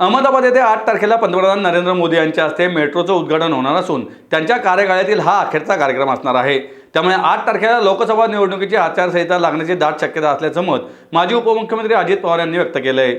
अहमदाबाद येथे आठ तारखेला पंतप्रधान नरेंद्र मोदी यांच्या हस्ते मेट्रोचं उद्घाटन होणार असून त्यांच्या कार्यकाळातील हा अखेरचा कार्यक्रम असणार आहे. त्यामुळे आठ तारखेला लोकसभा निवडणुकीची आचारसंहिता लागण्याची दाट शक्यता असल्याचं मत माजी उपमुख्यमंत्री अजित पवार यांनी व्यक्त केलं आहे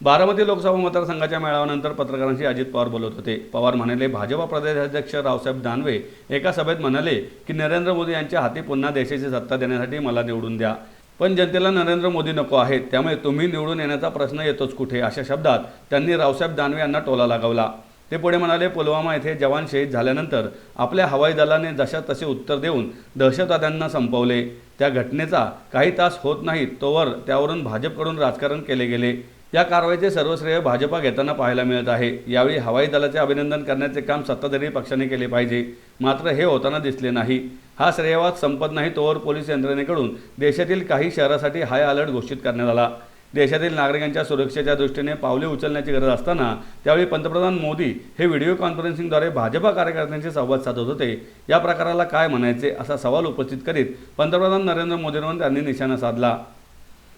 बारामती लोकसभा मतदारसंघाच्या मेळाव्यानंतर पत्रकारांशी अजित पवार बोलत होते. पवार म्हणाले भाजपा प्रदेशाध्यक्ष रावसाहेब दानवे एका सभेत म्हणाले की नरेंद्र मोदी यांच्या हाती पुन्हा देशाची सत्ता देण्यासाठी मला निवडून द्या. पण जनतेला नरेंद्र मोदी नको आहेत त्यामुळे तुम्ही निवडून येण्याचा प्रश्न येतोच कुठे अशा शब्दात त्यांनी रावसाहेब दानवे यांना टोला लगावला. ते पुढे म्हणाले पुलवामा येथे जवान शहीद झाल्यानंतर आपल्या हवाई दलाने जशा तसे उत्तर देऊन दहशतवाद्यांना संपवले. त्या घटनेचा काही तास होत नाही तोवर त्यावरून भाजपकडून राजकारण केले गेले. या कारवाईचे सर्व श्रेय भाजपा घेताना पाहायला मिळत आहे. यावेळी हवाई दलाचे अभिनंदन करण्याचे काम सत्ताधारी पक्षाने केले पाहिजे. मात्र हे होताना दिसले नाही. हा श्रेयवाद संपत नाही तोवर पोलीस यंत्रणेकडून देशातील काही शहरासाठी हाय अलर्ट घोषित करण्यात आला. देशातील नागरिकांच्या सुरक्षेच्या दृष्टीने पावले उचलण्याची गरज असताना त्यावेळी पंतप्रधान मोदी हे व्हिडिओ कॉन्फरन्सिंगद्वारे भाजपा कार्यकर्त्यांशी संवाद साधत होते. या प्रकाराला काय म्हणायचे असा सवाल उपस्थित करीत पंतप्रधान नरेंद्र मोदींवर त्यांनी निशाणा साधला.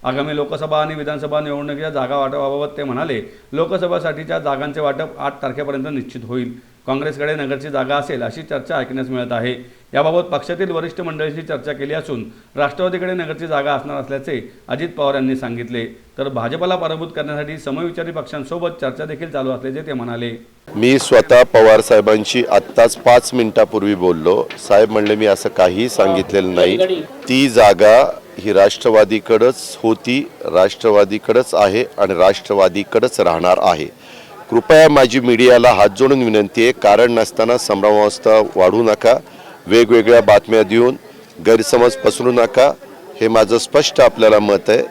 आगामी लोकसभा आणि विधानसभा निवडणुकीच्या जागा वाटपाबाबत ते म्हणाले लोकसभेसाठीच्या जागांचे वाटप आठ तारखेपर्यंत निश्चित होईल. काँग्रेसकडे नगरची जागा असेल अशी चर्चा ऐकण्यास मिळत आहे. याबाबत पक्षातील वरिष्ठ मंडळींशी चर्चा केली असून राष्ट्रवादीकडे नगरची जागा असणार असल्याचे अजित पवार यांनी सांगितले. तर भाजपला पराभूत करण्यासाठी समविचारी पक्षांसोबत चर्चा देखील चालू असल्याचे ते म्हणाले. मी स्वतः पवार साहेबांशी आत्ताच पाच मिनिटापूर्वी बोललो. साहेब म्हणले मी असं काही सांगितलेलं नाही. ती जागा ही राष्ट्रवादीकडंच होती राष्ट्रवादीकडंच आहे आणि राष्ट्रवादीकडंच राहणार आहे. कृपया माझी मीडियाला हात जोडून विनंती आहे कारण नसताना संभ्रमावस्था वाढू नका वेगवेगळ्या बातम्या देऊन गैरसमज पसरू नका हे माझं स्पष्ट आपल्याला मत आहे.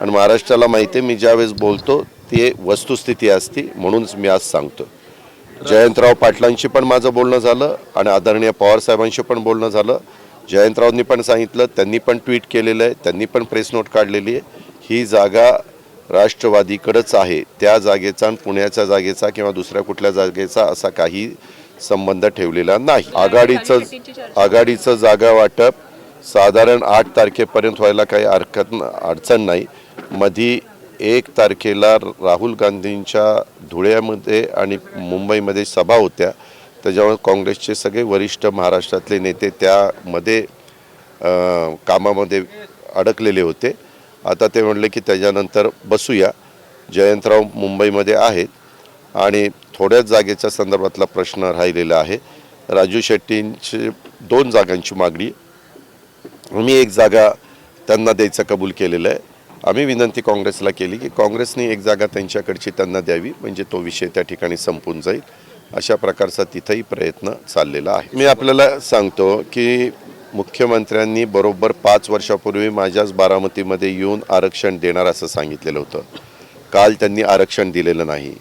आणि महाराष्ट्राला माहिती आहे मी ज्यावेळेस बोलतो ती वस्तुस्थिती असते म्हणूनच मी आज सांगतो. जयंतराव पाटलांशी पण माझं बोलणं झालं आणि आदरणीय पवार साहेबांशी पण बोलणं झालं. जयंतरावनी पण सांगितलं त्यांनी पण ट्विट केलेलं आहे त्यांनी पण प्रेस नोट काढलेली आहे. ही जागा राष्ट्रवादीकडंच आहे. त्या जागेचा आणि पुण्याच्या जागेचा किंवा दुसऱ्या कुठल्या जागेचा असा काही संबंध ठेवलेला नाही. आघाडीचं आघाडीचं जागा वाटप साधारण आठ तारखेपर्यंत व्हायला काही हरकत अडचण नाही. मधी एक तारखेला राहुल गांधींच्या धुळ्यामध्ये आणि मुंबईमध्ये सभा होत्या. त्याच्यामुळे काँग्रेसचे सगळे वरिष्ठ महाराष्ट्रातले नेते त्यामध्ये कामामध्ये अडकलेले होते. आता ते म्हटले की त्याच्यानंतर बसूया. जयंतराव मुंबईमध्ये आहेत आणि थोड्याच जागेच्या संदर्भातला प्रश्न राहिलेला आहे. राजू शेट्टींची दोन जागांची मागणी. आम्ही एक जागा त्यांना द्यायचं कबूल केलेलं आहे. आम्ही विनंती काँग्रेसला केली की काँग्रेसने एक जागा त्यांच्याकडची त्यांना द्यावी म्हणजे तो विषय त्या ठिकाणी संपून जाईल. अशा प्रकारचा तिथंही प्रयत्न चाललेला आहे. मी आपल्याला सांगतो की मुख्यमंत्र्यांनी बरोबर पाच वर्षापूर्वी माझ्याच बारामतीमध्ये येऊन आरक्षण देणार असं सांगितलेलं होतं. काल त्यांनी आरक्षण दिलेलं नाही.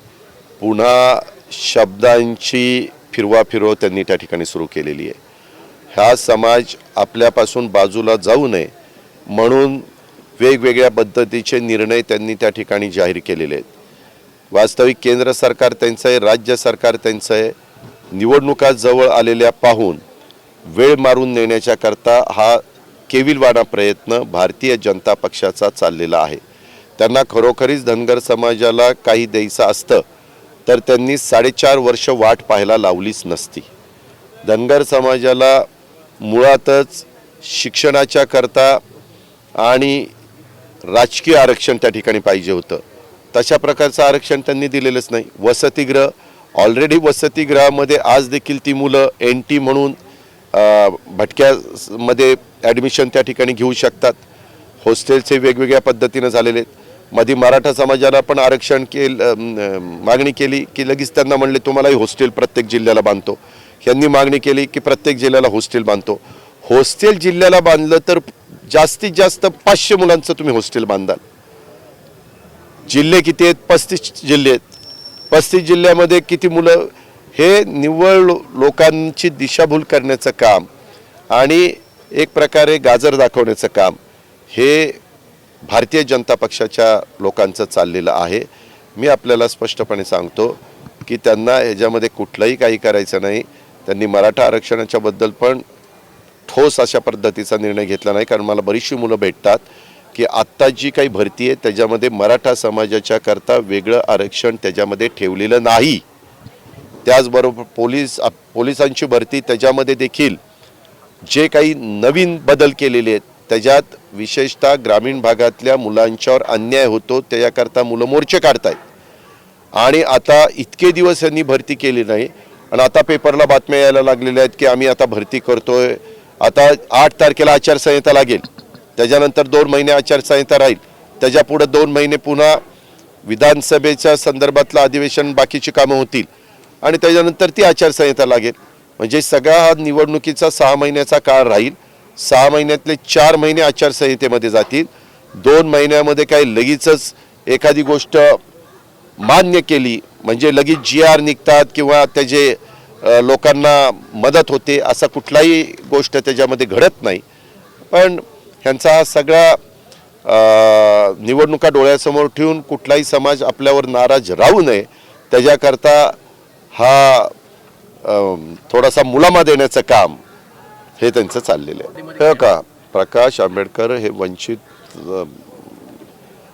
पुन्हा शब्दांची फिरवा फिरव त्यांनी त्या ठिकाणी सुरू केलेली आहे. हा समाज आपल्यापासून बाजूला जाऊ नये म्हणून वेगवेगळ्या पद्धतीचे निर्णय त्यांनी त्या ठिकाणी जाहीर केलेले आहेत. वास्तविक केंद्र सरकार त्यांचं आहे राज्य सरकार त्यांचं आहे. निवडणुका जवळ आलेल्या पाहून वेळ मारून नेण्याच्या करता हा केविलवाणा प्रयत्न भारतीय जनता पक्षाचा चाललेला आहे. त्यांना खरोखरीच धनगर समाजाला काही द्यायचं असतं तर त्यांनी साडेचार वर्ष वाट पाहायला लावलीच नसती. धनगर समाजाला मुळातच शिक्षणाच्या करता आणि राजकीय आरक्षण त्या ठिकाणी पाहिजे होतं. तशा प्रकारचं आरक्षण त्यांनी दिलेलंच नाही. वसतिगृह ऑलरेडी वसतिगृहामध्ये आज देखील ती मुलं एन टी म्हणून भटक्यामध्ये ॲडमिशन त्या ठिकाणी घेऊ शकतात. हॉस्टेलचे वेगवेगळ्या पद्धतीनं झालेले आहेत. मध्ये मराठा समाजाला पण आरक्षण केल मागणी केली की लगेच त्यांना म्हणले तुम्हालाही हॉस्टेल प्रत्येक जिल्ह्याला बांधतो. यांनी मागणी केली की प्रत्येक जिल्ह्याला हॉस्टेल बांधतो. हॉस्टेल जिल्ह्याला बांधलं तर जास्तीत जास्त पाचशे मुलांचं तुम्ही हॉस्टेल बांधाल. जिल्हे किती आहेत? पस्तीस जिल्हे आहेत. पस्तीस जिल्ह्यामध्ये किती मुलं हे निव्वळ लो- लोकांची दिशाभूल करण्याचं काम आणि एक प्रकारे गाजर दाखवण्याचं काम हे भारतीय जनता पक्षाच्या लोकांचं चाललेलं आहे. मी आपल्याला स्पष्टपणे सांगतो की त्यांना ह्याच्यामध्ये कुठलंही काही करायचं नाही. त्यांनी मराठा आरक्षणाच्याबद्दल पण ठोस अशा पद्धतीचा निर्णय घेतला नाही कारण मला बरीचशी मुलं भेटतात की आत्ता जी काही भरती आहे त्याच्यामध्ये मराठा समाजाच्या करता वेगळं आरक्षण त्याच्यामध्ये ठेवलेलं नाही. त्याचबरोबर पोलीस पोलिसांची भरती त्याच्यामध्ये देखील जे काही नवीन बदल केलेले आहेत त्याच्यात विशेषतः ग्रामीण भागातल्या मुलांच्यावर अन्याय होतो त्याच्याकरता मुलं मोर्चे काढतायत. आणि आता इतके दिवस यांनी भरती केली नाही आणि आता पेपरला बातम्या यायला लागलेल्या आहेत की आम्ही आता भरती करतोय. आता आठ तारखेला आचारसंहिता लागेल त्याच्यानंतर दोन महिने आचारसंहिता राहील त्याच्यापुढं दोन महिने पुन्हा विधानसभेच्या संदर्भातलं अधिवेशन बाकीची कामं होतील. आणि त्याच्यानंतर ती आचारसंहिता लागेल. म्हणजे सगळा हा निवडणुकीचा सहा महिन्याचा काळ राहील. सहा महिन्यातले चार महिने आचारसंहितेमध्ये जातील. दोन महिन्यामध्ये काही लगेचच एखादी गोष्ट मान्य केली म्हणजे लगेच जी आर निघतात किंवा त्याचे लोकांना मदत होते असा कुठलाही गोष्ट त्याच्यामध्ये घडत नाही. पण ह्यांचा हा सगळा निवडणुका डोळ्यासमोर ठेवून कुठलाही समाज आपल्यावर नाराज राहू नये त्याच्याकरता हा थोडासा मुलामा देण्याचं काम हे त्यांचं चाललेलं आहे. हो का? प्रकाश आंबेडकर हे वंचित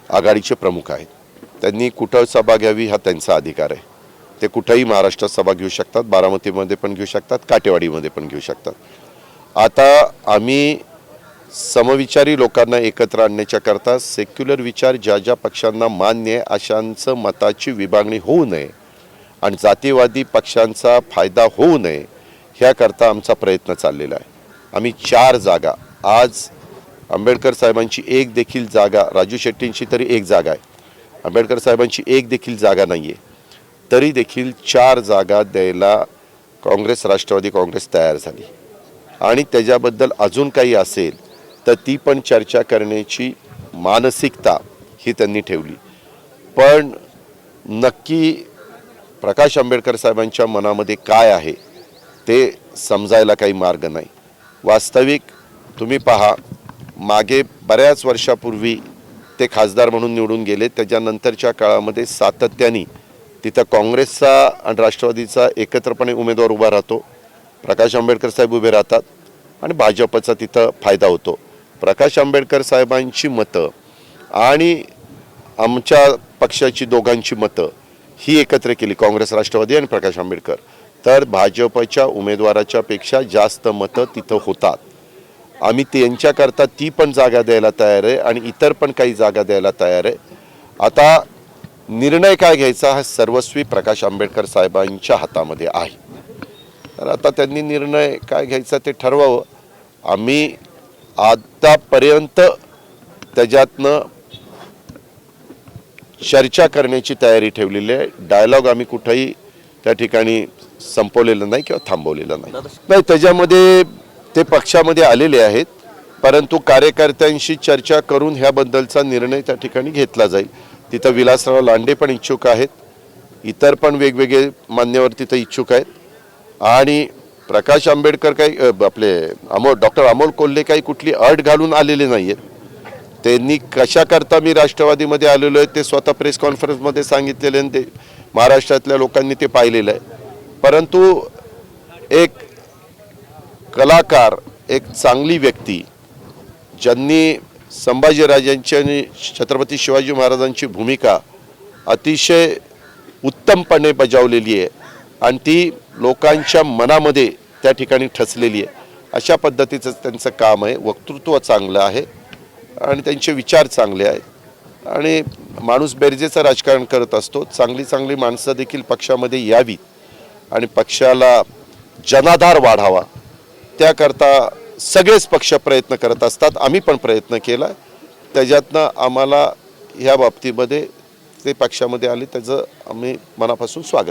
आघाडीचे प्रमुख आहेत. त्यांनी कुठं सभा घ्यावी हा त्यांचा अधिकार आहे. ते कुठंही महाराष्ट्रात सभा घेऊ शकतात बारामतीमध्ये पण घेऊ शकतात काटेवाडीमध्ये पण घेऊ शकतात. आता आम्ही समविचारी लोकांना एकत्र आणण्याच्या करता सेक्युलर विचार ज्या ज्या पक्षांना मान्य आहे अशांचं मताची विभागणी होऊ नये. आणि जातीवादी पक्षांचा फायदा होऊ नये ह्याकरता आमचा प्रयत्न चाललेला आहे. आम्ही चार जागा आज आंबेडकर साहेबांची एक देखील जागा राजू शेट्टींची तरी एक जागा आहे. आंबेडकर साहेबांची एक देखील जागा नाही आहे तरी देखील चार जागा द्यायला काँग्रेस राष्ट्रवादी काँग्रेस तयार झाली. आणि त्याच्याबद्दल अजून काही असेल तर ती पण चर्चा करण्याची मानसिकता ही त्यांनी ठेवली. पण नक्की प्रकाश आंबेडकर साहेबांच्या मनामध्ये काय आहे ते समजायला काही मार्ग नाही. वास्तविक तुम्ही पहा मागे बऱ्याच वर्षापूर्वी ते खासदार म्हणून निवडून गेले त्याच्यानंतरच्या काळामध्ये सातत्याने तिथं काँग्रेसचा आणि राष्ट्रवादीचा एकत्रपणे उमेदवार उभा राहतो प्रकाश आंबेडकर साहेब उभे राहतात आणि भाजपचा तिथं फायदा होतो. प्रकाश आंबेडकर साहेबांची मतं आणि आमच्या पक्षाची दोघांची मतं ही एकत्र केली. काँग्रेस राष्ट्रवादी आणि प्रकाश आंबेडकर. तर भाजपच्या उमेदवाराच्या पेक्षा जास्त मतं तिथं होतात. आम्ही त्यांच्याकरता ती पण जागा द्यायला तयार आहे आणि इतर पण काही जागा द्यायला तयार आहे. आता निर्णय काय घ्यायचा हा सर्वस्वी प्रकाश आंबेडकर साहेबांच्या हातामध्ये आहे. तर आता त्यांनी निर्णय काय घ्यायचा ते ठरवावं. आम्ही आतापर्यंत त्याच्यातनं चर्चा करण्याची तयारी ठेवलेली आहे. डायलॉग आम्ही कुठंही त्या ठिकाणी संपवलेलं नाही किंवा थांबवलेलं नाही. नाही त्याच्यामध्ये ते पक्षामध्ये आलेले आहेत परंतु कार्यकर्त्यांशी चर्चा करून ह्याबद्दलचा निर्णय त्या ठिकाणी घेतला जाईल. तिथं विलासराव लांडे पण इच्छुक आहेत इतर पण वेगवेगळे मान्यवर तिथं इच्छुक आहेत. आणि प्रकाश आंबेडकर काही आपले अमोल डॉक्टर अमोल कोल्हे काही कुठली अट घालून आलेले नाही आहेत त्यांनी कशाकरता मी राष्ट्रवादीमध्ये आलेलो आहे ते स्वतः प्रेस कॉन्फरन्समध्ये सांगितलेले आणि ते महाराष्ट्रातल्या लोकांनी ते पाहिलेलं आहे. परंतु एक कलाकार एक चांगली व्यक्ती ज्यांनी संभाजीराजांची आणि छत्रपती शिवाजी महाराजांची भूमिका अतिशय उत्तमपणे बजावलेली आहे आणि ती लोकांच्या मनामध्ये त्या ठिकाणी ठसलेली आहे. अशा पद्धतीचं त्यांचं काम आहे. वक्तृत्व चांगलं आहे. आणि त्यांचे विचार चांगले आहेत. आणि माणूस बेरजेचं राजकारण करत असतो. चांगली चांगली माणसं देखील पक्षामध्ये यावीत आणि पक्षाला जनाधार वाढावा. त्याकरता सगळेच पक्ष प्रयत्न करत असतात. आम्ही पण प्रयत्न केला. त्याच्यातनं आम्हाला ह्या बाबतीमध्ये ते पक्षामध्ये आले. त्याचं आम्ही मनापासून स्वागत